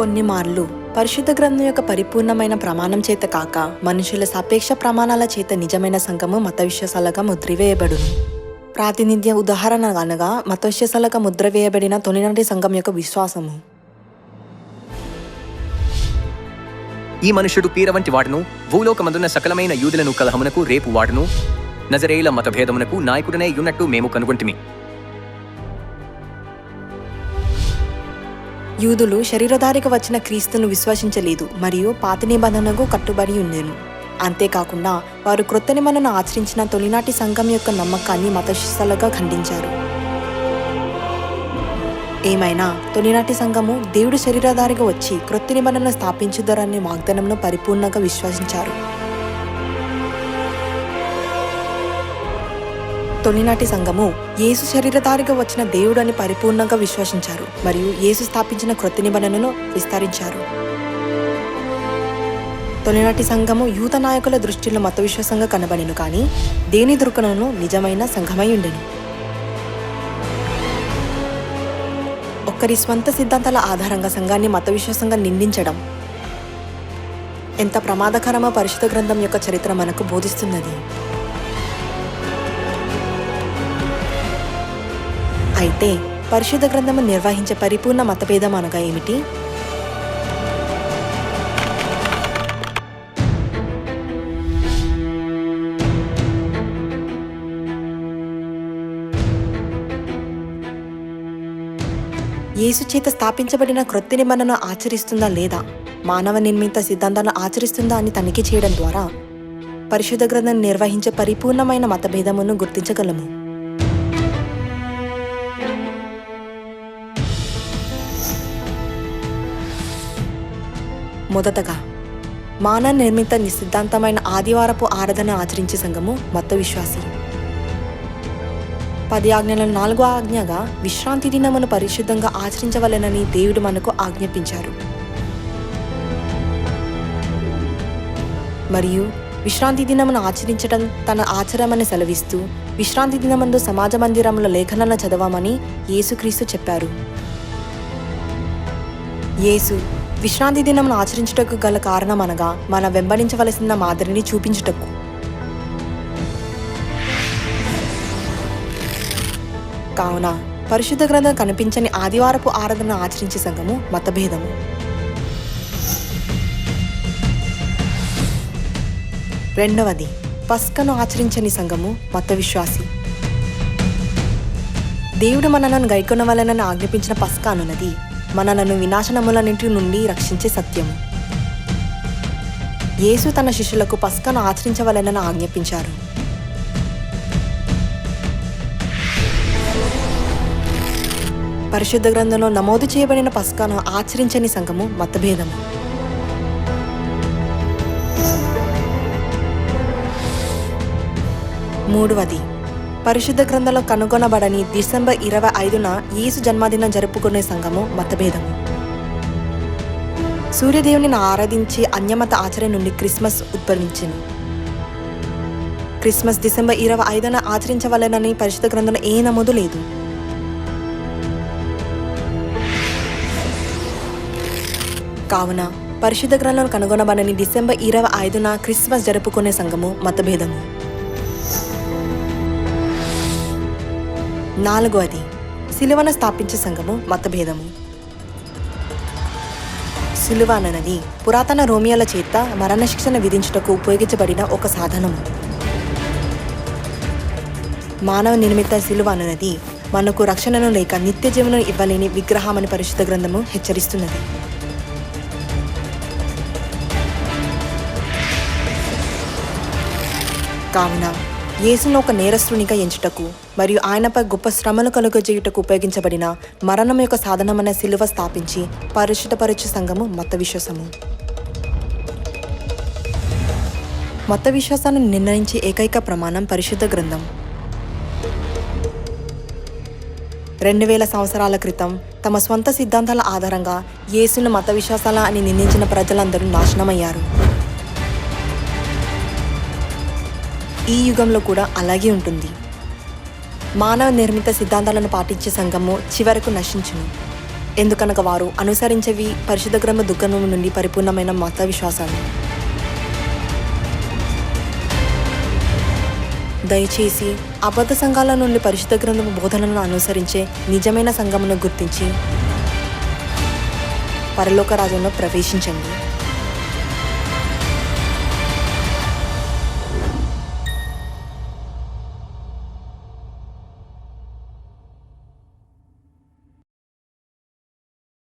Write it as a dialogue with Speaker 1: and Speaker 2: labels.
Speaker 1: కొన్ని మార్లు పరిశుద్ధ గ్రంథం యొక్క పరిపూర్ణమైన ప్రమాణం చేత కాక మనుషుల సాపేక్ష ప్రమాణాల చేత నిజమైన సంఘము మత విశ్వాసాలుగా ముద్రవేయబడును. ప్రాతినిధ్య ఉదాహరణ అనగా మత విశ్వాసాలుగా ముద్ర వేయబడిన తొలినాటి సంఘం యొక్క విశ్వాసము.
Speaker 2: ఈ మనుషుడు పీర వంటి వాడును భూలోకమందున్న సకలమైన యూదులను కలహమునకు రేపు వాడును. నజరేయుల మతభేదమునకు నాయకుడనే యున్నట్టు మేము కనుగొంటిమి.
Speaker 1: యూదులు శరీరధారిగా వచ్చిన క్రీస్తును విశ్వసించలేదు మరియు పాత నిబంధనకు కట్టుబడి ఉండేను. అంతేకాకుండా వారు క్రొత్త నిబంధనను ఆచరించిన తొలినాటి సంఘం యొక్క నమ్మకాన్ని మతశిస్తలుగా ఖండించారు. ఏమైనా తొలినాటి సంఘము దేవుడు శరీరధారిగా వచ్చి క్రొత్త నిబంధనలు స్థాపించుదరనే వాగ్దానంను పరిపూర్ణంగా విశ్వసించారు. తొలినాటి సంఘము యేసు శరీరధారిగా వచ్చిన దేవుడు అని పరిపూర్ణంగా విశ్వసించారు మరియు యేసు స్థాపించిన క్రొత్త నిబంధనను విస్తరించారు. తొలినాటి సంఘము యూత నాయకుల దృష్టిలో మత విశ్వాసంగా కనబడిను కానీ దేని దృకనను నిజమైన సంఘమై ఉండెను. ఒక్కరి స్వంత సిద్ధాంతాల ఆధారంగా సంఘాన్ని మత విశ్వాసంగా నిందించడం ఎంత ప్రమాదకరమో పరిశుద్ధ గ్రంథం యొక్క చరిత్ర మనకు బోధిస్తున్నది. అయితే పరిశుద్ధ గ్రంథము నిర్వహించే పరిపూర్ణ మతభేదం అనగా ఏమిటి? యేసు చేత స్థాపించబడిన క్రొత్త నిబంధన ఆచరిస్తుందా లేదా? మానవ నిర్మిత సిద్ధాంతాలను ఆచరిస్తుందా అని తనిఖీ చేయడం ద్వారా పరిశుద్ధ గ్రంథం నిర్వహించే పరిపూర్ణమైన మతభేదమును గుర్తించగలము. మొదటగా మానవ నిర్మిత నిసిద్ధాంతమైన ఆదివారపు ఆరాధన ఆచరించే సంఘము మత విశ్వాసి. పది ఆజ్ఞల నాలుగో ఆజ్ఞగా విశ్రాంతి దినమును పరిశుద్ధంగా ఆచరించవలెనని దేవుడు మనకు ఆజ్ఞాపించారు. మరియు విశ్రాంతి దినమును ఆచరించడం తన ఆచారమని సెలవిస్తూ విశ్రాంతి దినమందు సమాజ మందిరంలో లేఖనాలను చదవమని యేసుక్రీస్తు చెప్పారు. యేసు విశ్రాంతి దినమును ఆచరించుటకు గల కారణం అనగా మన వెంబడించవలసిన మాదిరిని చూపించుటకు. కావున పరిశుద్ధ గ్రంథం కనిపించని ఆదివారపు ఆరాధన ఆచరించే సంఘము మతభేదము. రెండవది పస్కను ఆచరించని సంఘము మత విశ్వాసి దేవుడు మనలను గైకొనవలనని ఆజ్ఞాపించిన పస్క అనున్నది మనలను వినాశనములన్నింటి నుండి రక్షించే సత్యం. యేసు తన శిష్యులకు పస్కను ఆచరించవలెనని ఆజ్ఞాపించారు. పరిశుద్ధ గ్రంథంలో నమోదు చేయబడిన పస్కాను ఆచరించని సంఘము మతభేదము. మూడవది పరిశుద్ధ గ్రంథంలో కనుగొనబడని డిసెంబర్ ఇరవై ఐదున యేసు జన్మదినం జరుపుకునే సంఘము మతభేదము. సూర్యదేవుని ఆరాధించి అన్యమత ఆచరణ నుండి క్రిస్మస్ ఉద్భవించింది క్రిస్మస్ డిసెంబర్ ఇరవై ఐదున ఆచరించవలెనని పరిశుద్ధ గ్రంథంలో ఏ నమోదు లేదు. కావున పరిశుద్ధ గ్రంథంలో కనుగొనబడని డిసెంబర్ ఇరవై ఐదున క్రిస్మస్ జరుపుకునే సంఘము మతభేదము. నాలుగవది సిలువను స్థాపించే సంఘము మతభేదము. సిలువ అన్నది పురాతన రోమియోల చేత మరణశిక్షణ విధించుటకు ఉపయోగించబడిన ఒక సాధనము. మానవ నిర్మిత సిలువ అన్నది మనకు రక్షణను లేక నిత్య జీవనం ఇవ్వలేని విగ్రహమని పరిశుద్ధ గ్రంథము హెచ్చరిస్తున్నది. కావున యేసును ఒక నేరస్తునిగా ఎంచుటకు మరియు ఆయనపై గొప్ప శ్రమలు కలుగజేయుటకు ఉపయోగించబడిన మరణం యొక్క సాధనమైన సిలువ స్థాపించి పరిశుద్ధపరచు సంఘము మత విశ్వాసము. మత విశ్వాసాన్ని నిర్ణయించే ఏకైక ప్రమాణం పరిశుద్ధ గ్రంథం. రెండు వేల సంవత్సరాల క్రితం తమ స్వంత సిద్ధాంతాల ఆధారంగా యేసును మత విశ్వాసాల అని నిందించిన ప్రజలందరూ నాశనమయ్యారు. ఈ యుగంలో కూడా అలాగే ఉంటుంది. మానవ నిర్మిత సిద్ధాంతాలను పాటించే సంఘము చివరకు నశించును. ఎందుకనగా వారు అనుసరించేవి పరిశుద్ధ గ్రంథ దుఃఖము నుండి పరిపూర్ణమైన మత విశ్వాసాలు దయచేసి అబద్ధ సంఘాల నుండి పరిశుద్ధ గ్రంథము బోధనలను అనుసరించే నిజమైన సంఘమును గుర్తించి పరలోక రాజ్యంలో ప్రవేశించండి.